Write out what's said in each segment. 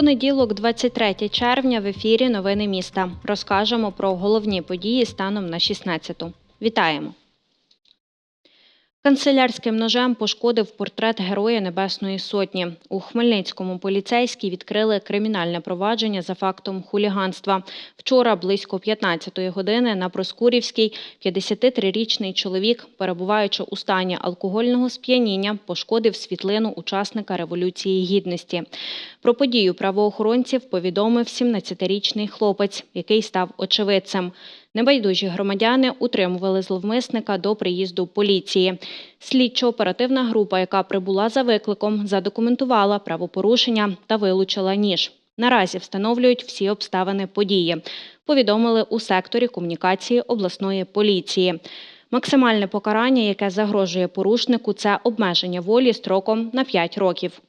Понеділок, 23 червня, в ефірі Новини міста. Розкажемо про головні події станом на 16-ту. Вітаємо! Канцелярським ножем пошкодив портрет Героя Небесної Сотні. У Хмельницькому поліцейські відкрили кримінальне провадження за фактом хуліганства. Вчора близько 15-ї години на Проскурівській 53-річний чоловік, перебуваючи у стані алкогольного сп'яніння, пошкодив світлину учасника Революції Гідності. Про подію правоохоронців повідомив 17-річний хлопець, який став очевидцем. Небайдужі громадяни утримували зловмисника до приїзду поліції. Слідчо-оперативна група, яка прибула за викликом, задокументувала правопорушення та вилучила ніж. Наразі встановлюють всі обставини події. Повідомили у секторі комунікації обласної поліції. Максимальне покарання, яке загрожує порушнику, це обмеження волі строком на 5 років.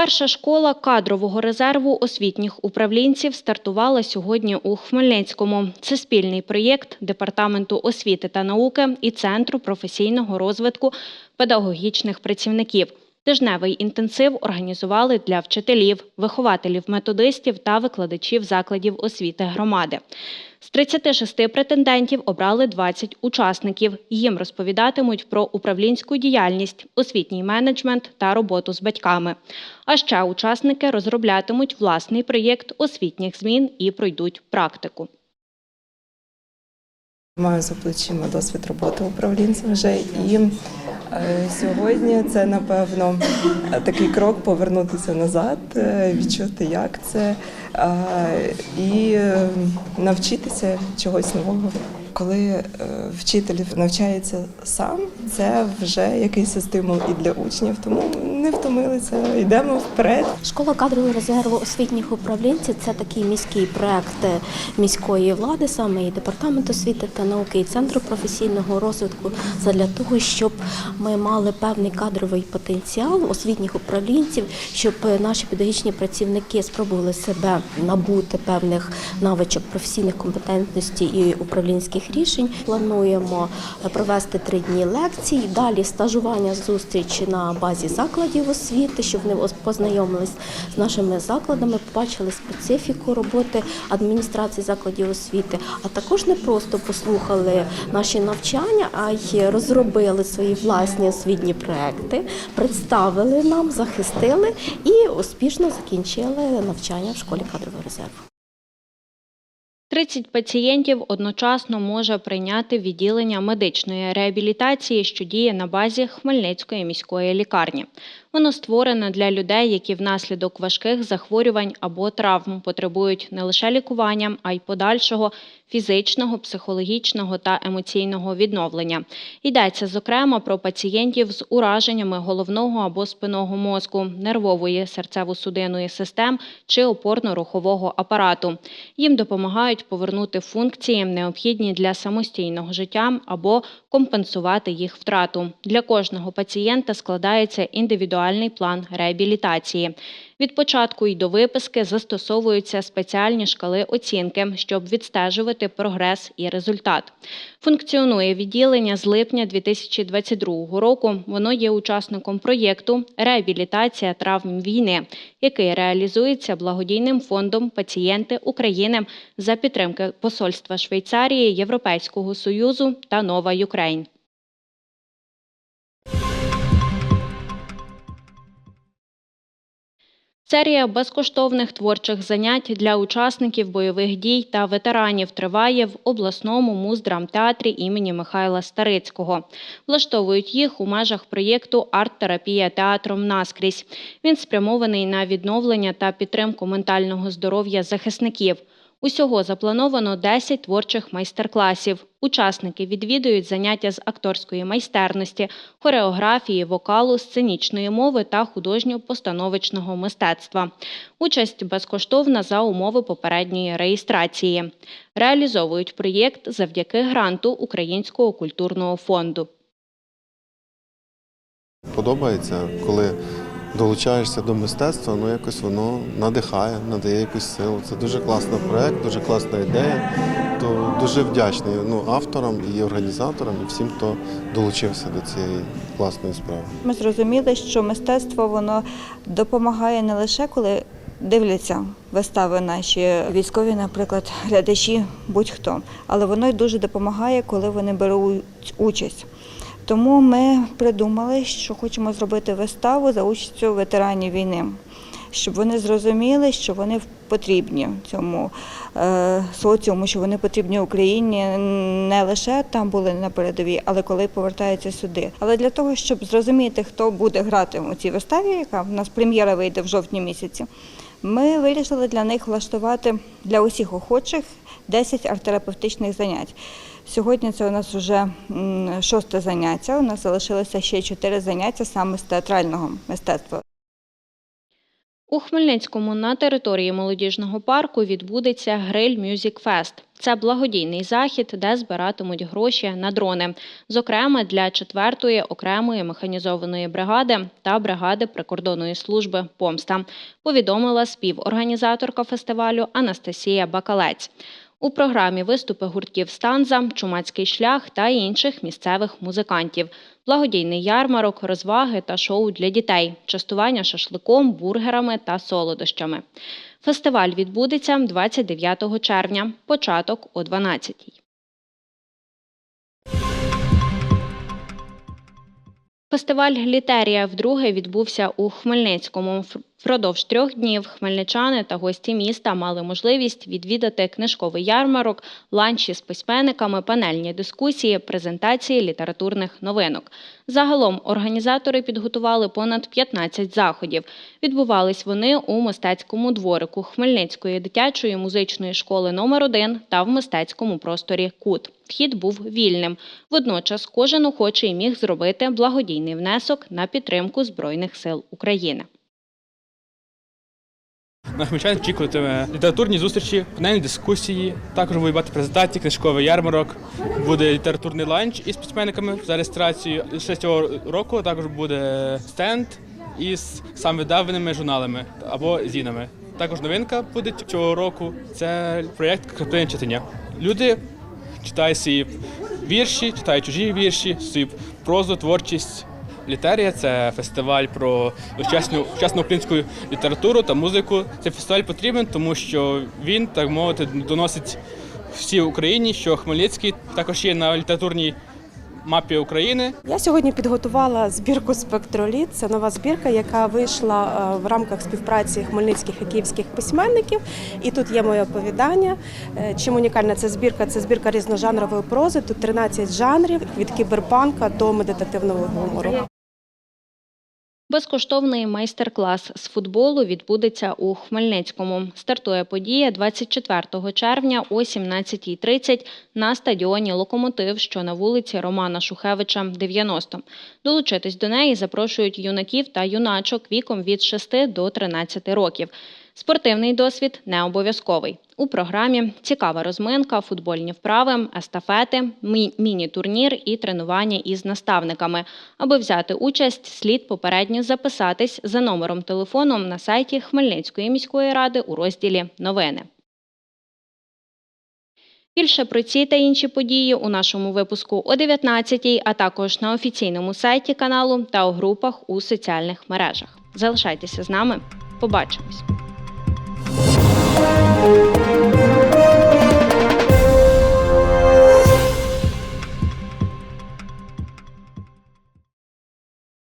Перша школа кадрового резерву освітніх управлінців стартувала сьогодні у Хмельницькому. Це спільний проєкт Департаменту освіти та науки і Центру професійного розвитку педагогічних працівників. Тижневий інтенсив організували для вчителів, вихователів, методистів та викладачів закладів освіти громади. З 36 претендентів обрали 20 учасників. Їм розповідатимуть про управлінську діяльність, освітній менеджмент та роботу з батьками. А ще учасники розроблятимуть власний проєкт освітніх змін і пройдуть практику. Маю за плечима досвід роботи управлінцем вже і сьогодні це напевно такий крок повернутися назад, е, відчути, як це е, і е, навчитися чогось нового. Коли е, вчитель навчається сам, це вже якийсь стимул і для учнів, тому не втомилися, йдемо вперед. Школа кадрового резерву освітніх управлінців це такий міський проект міської влади, саме і департамент освіти та науки, і центру професійного розвитку, для того, щоб ми мали певний кадровий потенціал освітніх управлінців, щоб наші педагогічні працівники спробували себе набути певних навичок професійних компетентностей і управлінських рішень. Плануємо провести три дні лекцій, далі стажування зустрічі на базі закладів освіти, щоб вони познайомились з нашими закладами, побачили специфіку роботи адміністрації закладів освіти, а також не просто послухали наші навчання, а й розробили свої власні освітні проекти, представили нам, захистили і успішно закінчили навчання в школі кадрового резерву. 30 пацієнтів одночасно може прийняти відділення медичної реабілітації, що діє на базі Хмельницької міської лікарні. Воно створене для людей, які внаслідок важких захворювань або травм потребують не лише лікування, а й подальшого фізичного, психологічного та емоційного відновлення. Йдеться зокрема про пацієнтів з ураженнями головного або спинного мозку, нервової серцево-судинної систем чи опорно-рухового апарату. Їм допомагають повернути функції, необхідні для самостійного життя або компенсувати їх втрату. Для кожного пацієнта складається індивідуальний план реабілітації. Від початку й до виписки застосовуються спеціальні шкали оцінки, щоб відстежувати прогрес і результат. Функціонує відділення з липня 2022 року. Воно є учасником проєкту Реабілітація травм війни, який реалізується благодійним фондом Пацієнти України за підтримки Посольства Швейцарії, Європейського Союзу та Нова Юкрейн. Серія безкоштовних творчих занять для учасників бойових дій та ветеранів триває в обласному муздрамтеатрі імені Михайла Старицького. Влаштовують їх у межах проєкту Арт-терапія театром наскрізь. Він спрямований на відновлення та підтримку ментального здоров'я захисників. Усього заплановано 10 творчих майстер-класів. Учасники відвідують заняття з акторської майстерності, хореографії, вокалу, сценічної мови та художньо-постановочного мистецтва. Участь безкоштовна за умови попередньої реєстрації. Реалізовують проєкт завдяки гранту Українського культурного фонду. подобається, коли долучаєшся до мистецтва, ну якось воно надихає, надає якусь силу. Це дуже класний проект, дуже класна ідея. То дуже вдячний ну, авторам і організаторам, і всім, хто долучився до цієї класної справи. Ми зрозуміли, що мистецтво воно допомагає не лише коли дивляться вистави наші військові, наприклад, глядачі, будь-хто, але воно й дуже допомагає, коли вони беруть участь. Тому ми придумали, що хочемо зробити виставу за участю ветеранів війни, щоб вони зрозуміли, що вони потрібні цьому е, соціуму, що вони потрібні Україні не лише там були на передовій, але коли повертаються сюди. Але для того, щоб зрозуміти, хто буде грати у цій виставі, яка в нас прем'єра вийде в жовтні місяці, ми вирішили для них влаштувати для усіх охочих 10 арт-терапевтичних занять. Сьогодні це у нас вже шосте заняття. У нас залишилося ще чотири заняття саме з театрального мистецтва. У Хмельницькому на території молодіжного парку відбудеться Гриль Мюзік Фест. Це благодійний захід, де збиратимуть гроші на дрони, зокрема для 4-ї окремої механізованої бригади та бригади прикордонної служби Помста. Повідомила співорганізаторка фестивалю Анастасія Бакалець. У програмі виступи гуртків Станза, Чумацький шлях та інших місцевих музикантів, благодійний ярмарок, розваги та шоу для дітей, частування шашликом, бургерами та солодощами. Фестиваль відбудеться 29 червня, початок о 12-й. Фестиваль Глітерія вдруге відбувся у Хмельницькому. Впродовж трьох днів хмельничани та гості міста мали можливість відвідати книжковий ярмарок, ланчі з письменниками, панельні дискусії, презентації літературних новинок. Загалом організатори підготували понад 15 заходів. Відбувались вони у мистецькому дворику Хмельницької дитячої музичної школи номер 1 та в мистецькому просторі Кут. Вхід був вільним. Водночас кожен охочий міг зробити благодійний внесок на підтримку Збройних сил України. На хмельчан очікуватиме літературні зустрічі, панельні дискусії. Також будуть багато презентацій, книжковий ярмарок, буде літературний ланч із письменниками за реєстрацією. Ще цього року також буде стенд із самовидаваними журналами або зінами. Також новинка буде цього року. Це проєкт «Краплини читання. Люди читають свої вірші, читають чужі вірші, свою прозу, творчість. Літерія це фестиваль про сучасну, українську літературу та музику. Цей фестиваль потрібен, тому що він, так мовити, доносить всій Україні, що Хмельницький також є на літературній мапі України. Я сьогодні підготувала збірку Спектроліт. Це нова збірка, яка вийшла е, в рамках співпраці хмельницьких і київських письменників. І тут є моє оповідання. Е, Чим унікальна ця збірка? Це збірка різножанрової прози. Тут 13 жанрів від кіберпанка до медитативного гумору. Безкоштовний майстер-клас з футболу відбудеться у Хмельницькому. Стартує подія 24 червня о 17.30 на стадіоні Локомотив, що на вулиці Романа Шухевича, 90. Долучитись до неї запрошують юнаків та юначок віком від 6 до 13 років. Спортивний досвід не обов'язковий. У програмі цікава розминка, футбольні вправи, естафети, міні-турнір і тренування із наставниками. Аби взяти участь, слід попередньо записатись за номером телефону на сайті Хмельницької міської ради у розділі Новини. Більше про ці та інші події у нашому випуску о 19 а також на офіційному сайті каналу та у групах у соціальних мережах. Залишайтеся з нами. Побачимось!